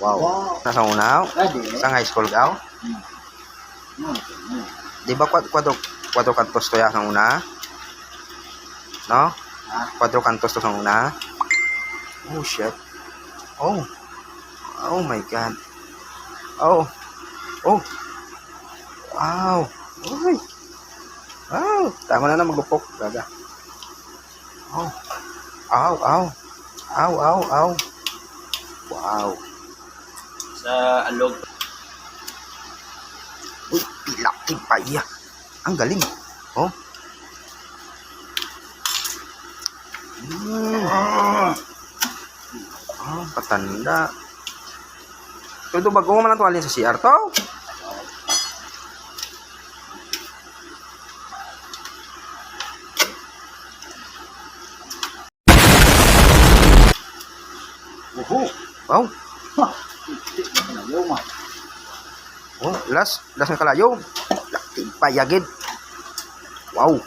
Wow. Wow. Nasa unaw? Pwede. Sa high school ka? Hmm. Di ba kwad kwadro kwadro kantos to ya sa una? No? Ha? Kwadro kantos to sa una? Oh shit. Oh. Oh my god. Oh. Oh. Wow. Uy. Wow. Tama na na magupok. Gaga. Oh. Ow, ow. Ow, ow, ow. Wow. Sa alog. Uy, pilak tipaya. Ang galing. Oh. Mm. Oh, patanda. Ito bago mo man ang tuwalin sa CR to? Wow. Na. Oh, last, last nga kalayo. Tipaya gid. Wow.